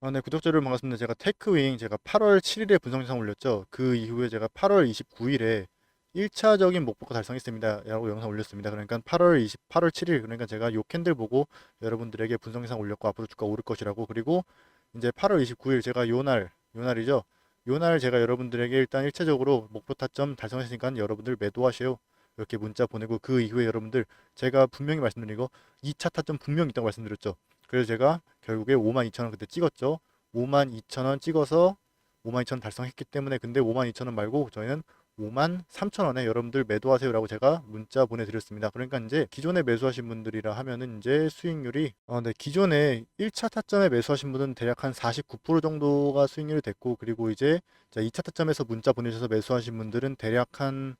아, 네, 구독자 여러분 반갑습니다. 제가 테크윙 제가 8월 7일에 분석 영상 올렸죠. 그 이후에 제가 8월 29일에 1차적인 목표가 달성했습니다. 라고 영상 올렸습니다. 그러니까 8월 20, 8월 7일 그러니까 제가 요 캔들 보고 여러분들에게 분석 영상 올렸고 앞으로 주가 오를 것이라고 그리고 이제 8월 29일 제가 요 날, 요 날이죠. 요 날 제가 여러분들에게 일단 1차적으로 목표 타점 달성했으니까 여러분들 매도하세요. 이렇게 문자 보내고 그 이후에 여러분들 제가 분명히 말씀드리고 2차 타점 분명히 있다고 말씀드렸죠. 그래서 제가 결국에 52,000원 그때 찍었죠. 52,000원 찍어서 52,000원 달성했기 때문에 근데 52,000원 말고 저희는 53,000원에 여러분들 매도하세요라고 제가 문자 보내드렸습니다. 그러니까 이제 기존에 매수하신 분들이라 하면은 이제 수익률이 어, 네, 기존에 1차 타점에 매수하신 분은 대략 한 49% 정도가 수익률이 됐고 그리고 이제 자, 2차 타점에서 문자 보내셔서 매수하신 분들은 대략 한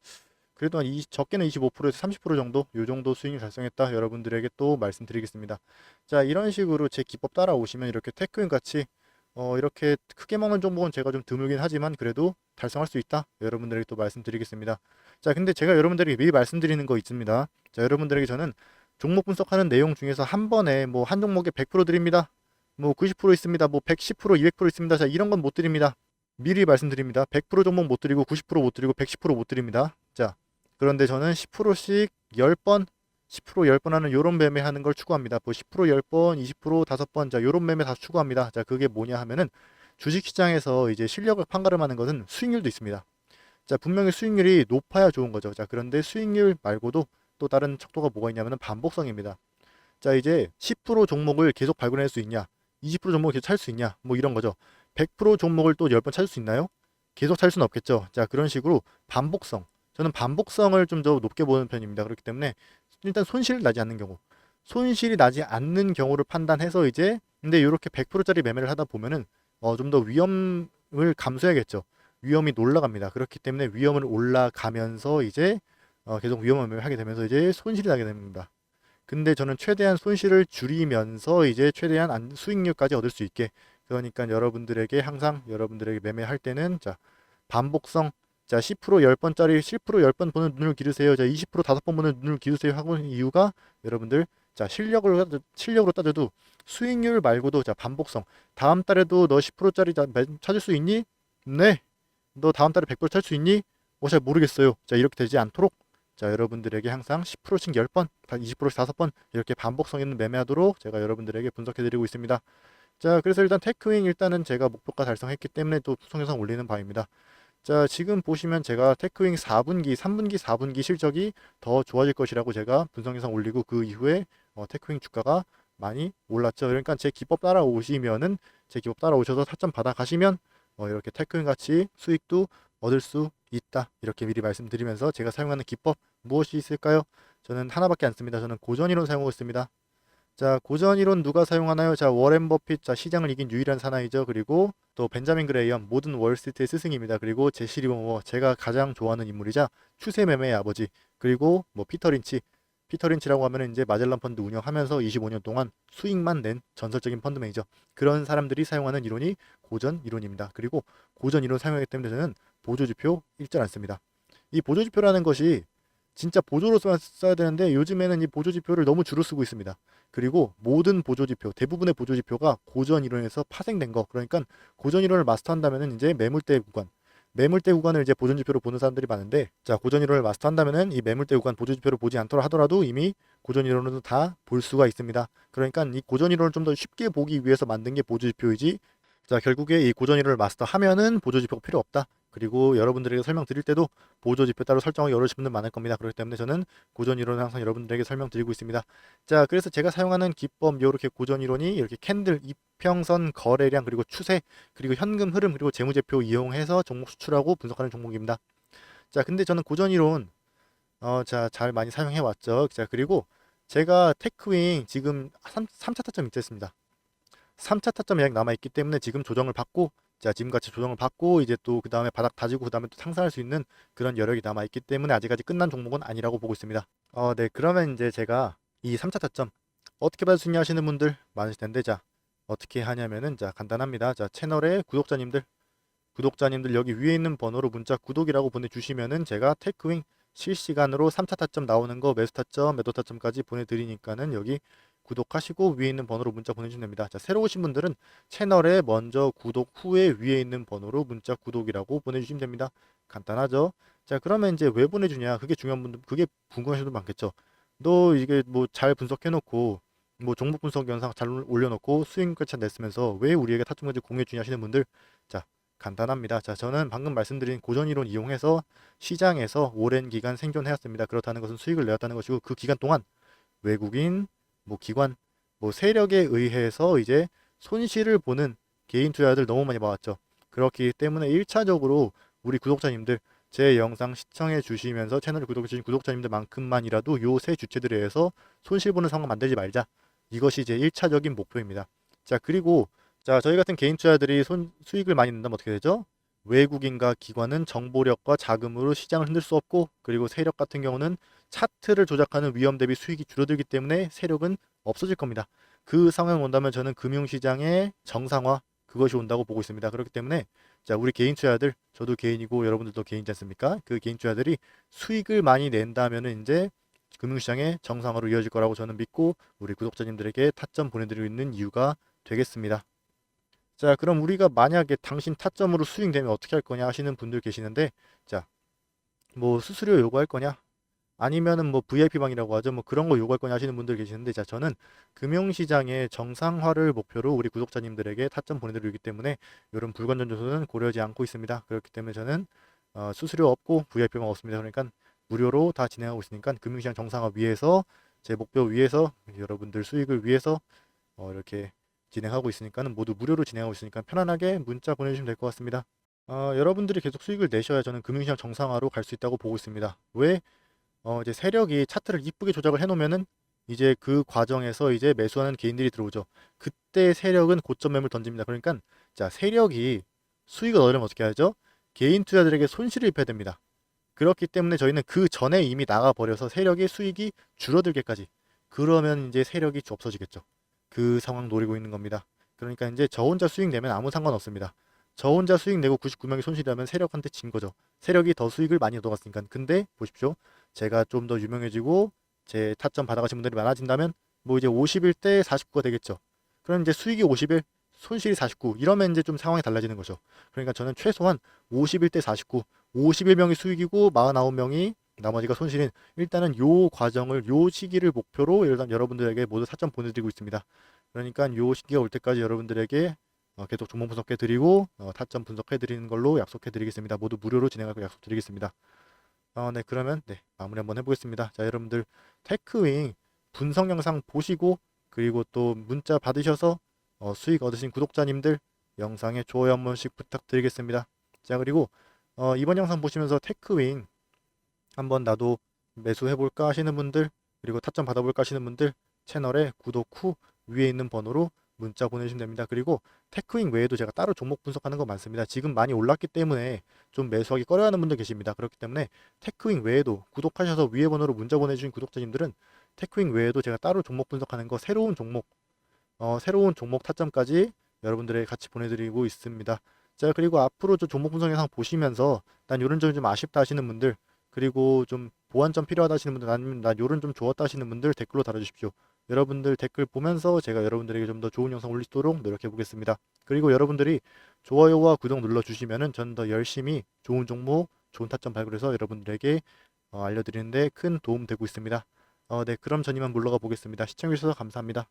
그래도 한 20, 적게는 25%에서 30% 정도 요 정도 수익률 달성했다 여러분들에게 또 말씀드리겠습니다. 자 이런 식으로 제 기법 따라오시면 이렇게 테크인 같이 어, 이렇게 크게 먹는 종목은 제가 좀 드물긴 하지만 그래도 달성할 수 있다 여러분들에게 또 말씀드리겠습니다. 자 근데 제가 여러분들에게 미리 말씀드리는 거 있습니다. 자 여러분들에게 저는 종목 분석하는 내용 중에서 한 번에 뭐 한 종목에 100% 드립니다. 뭐 90% 있습니다. 뭐 110%, 200% 있습니다. 자 이런 건 못 드립니다. 미리 말씀드립니다. 100% 종목 못 드리고 90%못 드리고 110%못 드립니다. 자 그런데 저는 10%씩 10번, 10% 10번 하는 요런 매매 하는 걸 추구합니다. 뭐 10% 10번, 20% 5번, 자, 요런 매매 다 추구합니다. 자, 그게 뭐냐 하면은 주식 시장에서 이제 실력을 판가름하는 것은 수익률도 있습니다. 자, 분명히 수익률이 높아야 좋은 거죠. 자, 그런데 수익률 말고도 또 다른 척도가 뭐가 있냐면은 반복성입니다. 자, 이제 10% 종목을 계속 발굴할 수 있냐? 20% 종목을 계속 찾을 수 있냐? 뭐 이런 거죠. 100% 종목을 또 10번 찾을 수 있나요? 계속 찾을 수는 없겠죠. 자, 그런 식으로 반복성. 저는 반복성을 좀 더 높게 보는 편입니다. 그렇기 때문에 일단 손실 나지 않는 경우, 손실이 나지 않는 경우를 판단해서 이제 근데 이렇게 100%짜리 매매를 하다 보면은 어, 좀 더 위험을 감수해야겠죠. 위험이 올라갑니다. 그렇기 때문에 위험을 올라가면서 이제 어, 계속 매매를 하게 되면서 이제 손실이 나게 됩니다. 근데 저는 최대한 손실을 줄이면서 이제 최대한 안- 수익률까지 얻을 수 있게 그러니까 여러분들에게 항상 여러분들에게 매매할 때는 자 반복성 자, 10% 10번짜리 10% 10번 보는 눈을 기르세요. 자, 20% 5번 보는 눈을 기르세요. 하고 있는 이유가 여러분들 자, 실력을 실력으로 따져도 수익률 말고도 자, 반복성. 다음 달에도 너 10%짜리 찾을 수 있니? 네. 너 다음 달에 100% 찾을 수 있니? 어, 잘 모르겠어요. 자, 이렇게 되지 않도록 자, 여러분들에게 항상 10%씩 10번, 20%씩 5번 이렇게 반복성 있는 매매하도록 제가 여러분들에게 분석해 드리고 있습니다. 자, 그래서 일단 테크윙 일단은 제가 목표가 달성했기 때문에 또 영상 올리는 바입니다. 자, 지금 보시면 제가 테크윙 4분기, 3분기, 4분기 실적이 더 좋아질 것이라고 제가 분석 영상 올리고 그 이후에 어, 테크윙 주가가 많이 올랐죠. 그러니까 제 기법 따라오시면은 제 기법 따라오셔서 타점 받아 가시면 어, 이렇게 테크윙 같이 수익도 얻을 수 있다. 이렇게 미리 말씀드리면서 제가 사용하는 기법 무엇이 있을까요? 저는 하나밖에 안 씁니다. 저는 고전 이론 사용하고 있습니다. 자, 고전 이론 누가 사용하나요? 자, 워렌 버핏, 자, 시장을 이긴 유일한 사나이죠. 그리고 또 벤자민 그레이엄, 모든 월스트리트의 스승입니다. 그리고 제시 리버머, 제가 가장 좋아하는 인물이자 추세 매매의 아버지. 그리고 뭐 피터 린치. 피터 린치라고 하면은 이제 마젤란 펀드 운영하면서 25년 동안 수익만 낸 전설적인 펀드 매니저. 그런 사람들이 사용하는 이론이 고전 이론입니다. 그리고 고전 이론 사용하기 때문에 저는 보조지표 안 씁니다. 이 보조지표라는 것이 진짜 보조로 써- 써야 되는데 요즘에는 이 보조지표를 너무 주로 쓰고 있습니다. 그리고 모든 보조지표, 대부분의 보조지표가 고전 이론에서 파생된 거. 그러니까 고전 이론을 마스터한다면은 이제 매물대 구간, 매물대 구간을 이제 보존지표로 보는 사람들이 많은데, 자 고전 이론을 마스터한다면은 이 매물대 구간 보조지표를 보지 않더라 하더라도 이미 고전 이론으로 다볼 수가 있습니다. 그러니까 이 고전 이론을 좀 더 쉽게 보기 위해서 만든 게 보조지표이지. 자 결국에 이 고전 이론을 마스터하면은 보조지표가 필요 없다. 그리고 여러분들에게 설명드릴 때도 보조 지표 따로 설정하기 어려우신 분들 많을 겁니다. 그렇기 때문에 저는 고전 이론을 항상 여러분들에게 설명드리고 있습니다. 자, 그래서 제가 사용하는 기법 이렇게 고전 이론이 이렇게 캔들 이평선 거래량 그리고 추세 그리고 현금 흐름 그리고 재무제표 이용해서 종목 수출하고 분석하는 종목입니다. 자, 근데 저는 고전 이론 어, 자, 잘 많이 사용해 왔죠. 자, 그리고 제가 테크윙 지금 3, 삼차 타점 있겠습니다. 3차 타점 예약 남아 있기 때문에 지금 조정을 받고 자, 지금 같이 조정을 받고 이제 또 그 다음에 바닥 다지고 그 다음에 또 상승할 수 있는 그런 여력이 남아 있기 때문에 아직까지 끝난 종목은 아니라고 보고 있습니다. 어, 네, 그러면 이제 제가 이 3차 타점 어떻게 받을 수 있냐 하시는 분들 많으실 텐데 자 어떻게 하냐면은 자 간단합니다 자 채널에 구독자님들 구독자님들 여기 위에 있는 번호로 문자 구독이라고 보내주시면은 제가 테크윙 실시간으로 3차 타점 나오는 거 매수 타점 매도 타점까지 보내드리니까는 여기 구독하시고 위에 있는 번호로 문자 보내주시면 됩니다. 자, 새로 오신 분들은 채널에 먼저 구독 후에 위에 있는 번호로 문자 구독이라고 보내주시면 됩니다. 간단하죠? 자, 그러면 이제 왜 보내주냐? 그게 중요한 분들, 그게 궁금하신 분들 많겠죠. 너 이게 뭐 잘 분석해놓고 뭐 종목 분석 영상 잘 올려놓고 수익까지 냈으면서 왜 우리에게 타점까지 공유해주냐 하시는 분들 자 간단합니다. 자 저는 방금 말씀드린 고전 이론 이용해서 시장에서 오랜 기간 생존해왔습니다. 그렇다는 것은 수익을 내었다는 것이고 그 기간 동안 외국인 뭐 기관 뭐 세력에 의해서 이제 손실을 보는 개인 투자들 너무 많이 봐왔죠. 그렇기 때문에 1차적으로 우리 구독자님들 제 영상 시청해 주시면서 채널을 구독해 주신 구독자님들만큼만이라도 요 세 주체들에 의해서 손실 보는 상황 만들지 말자. 이것이 제 1차적인 목표입니다. 자, 그리고 자, 저희 같은 개인 투자들이 손, 수익을 많이 낸다면 어떻게 되죠? 외국인과 기관은 정보력과 자금으로 시장을 흔들 수 없고 그리고 세력 같은 경우는 차트를 조작하는 위험 대비 수익이 줄어들기 때문에 세력은 없어질 겁니다. 그 상황이 온다면 저는 금융시장의 정상화 그것이 온다고 보고 있습니다. 그렇기 때문에 자 우리 개인 투자들 저도 개인이고 여러분들도 개인이지 않습니까? 그 개인 투자들이 수익을 많이 낸다면은 이제 금융시장의 정상화로 이어질 거라고 저는 믿고 우리 구독자님들에게 타점 보내드리고 있는 이유가 되겠습니다. 자 그럼 우리가 만약에 당신 타점으로 수익 되면 어떻게 할 거냐 하시는 분들 계시는데 자 뭐 수수료 요구할 거냐 아니면은 뭐 VIP방이라고 하죠. 뭐 그런 거 요구할 거냐 하시는 분들 계시는데 자 저는 금융시장의 정상화를 목표로 우리 구독자님들에게 타점 보내드리기 때문에 이런 불건전 요소는 고려하지 않고 있습니다. 그렇기 때문에 저는 어, 수수료 없고 VIP방 없습니다. 그러니까 무료로 다 진행하고 있으니까 금융시장 정상화 위해서 제 목표 위해서 여러분들 수익을 위해서 어, 이렇게 진행하고 있으니까는 모두 무료로 진행하고 있으니까 편안하게 문자 보내주시면 될 것 같습니다. 어, 여러분들이 계속 수익을 내셔야 저는 금융시장 정상화로 갈 수 있다고 보고 있습니다. 왜? 어, 이제 세력이 차트를 이쁘게 조작을 해놓으면은 이제 그 과정에서 이제 매수하는 개인들이 들어오죠. 그때 세력은 고점 매물 던집니다. 그러니까 자 세력이 수익을 얻으려면 어떻게 하죠? 개인 투자들에게 손실을 입혀야 됩니다. 그렇기 때문에 저희는 그 전에 이미 나가 버려서 세력의 수익이 줄어들게까지 그러면 이제 세력이 없어지겠죠. 그 상황 노리고 있는 겁니다. 그러니까 이제 저 혼자 수익 내면 아무 상관없습니다. 저 혼자 수익 내고 99명이 손실하면 세력한테 진 거죠. 세력이 더 수익을 많이 얻어갔으니까. 근데 보십시오. 제가 좀 더 유명해지고 제 타점 받아가신 분들이 많아진다면 뭐 이제 50일 때 49가 되겠죠. 그럼 이제 수익이 50일, 손실이 49 이러면 이제 좀 상황이 달라지는 거죠. 그러니까 저는 최소한 50일 때 49, 51명이 수익이고 49명이 나머지가 손실인 일단은 요 과정을 요 시기를 목표로 여러분들에게 모두 타점 보내드리고 있습니다. 그러니까 요 시기가 올 때까지 여러분들에게 어, 계속 종목 분석해 드리고 어, 타점 분석해 드리는 걸로 약속해 드리겠습니다. 모두 무료로 진행할 거 약속 드리겠습니다. 어, 네 그러면 네 마무리 한번 해보겠습니다. 자 여러분들 테크윙 분석 영상 보시고 그리고 또 문자 받으셔서 어, 수익 얻으신 구독자님들 영상에 좋아요 한 번씩 부탁드리겠습니다. 자 그리고 어, 이번 영상 보시면서 테크윙 한번 나도 매수해볼까 하시는 분들 그리고 타점 받아볼까 하시는 분들 채널에 구독 후 위에 있는 번호로 문자 보내주시면 됩니다. 그리고 테크윙 외에도 제가 따로 종목 분석하는 거 많습니다. 지금 많이 올랐기 때문에 좀 매수하기 꺼려하는 분들 계십니다. 그렇기 때문에 테크윙 외에도 구독하셔서 위에 번호로 문자 보내주신 구독자님들은 테크윙 외에도 제가 따로 종목 분석하는 거 새로운 종목 어, 새로운 종목 타점까지 여러분들에게 같이 보내드리고 있습니다. 자 그리고 앞으로 저 종목 분석 영상 보시면서 난 이런 점이 좀 아쉽다 하시는 분들 그리고 좀 보완점 필요하다 하시는 분들 아니면 난 요런 좀 좋았다 하시는 분들 댓글로 달아주십시오. 여러분들 댓글 보면서 제가 여러분들에게 좀 더 좋은 영상 올릴 수 있도록 노력해 보겠습니다. 그리고 여러분들이 좋아요와 구독 눌러주시면은 전더 열심히 좋은 종목, 좋은 타점 발굴해서 여러분들에게 어, 알려드리는데 큰 도움 되고 있습니다. 어, 네, 그럼 전 이만 물러가 보겠습니다. 시청해주셔서 감사합니다.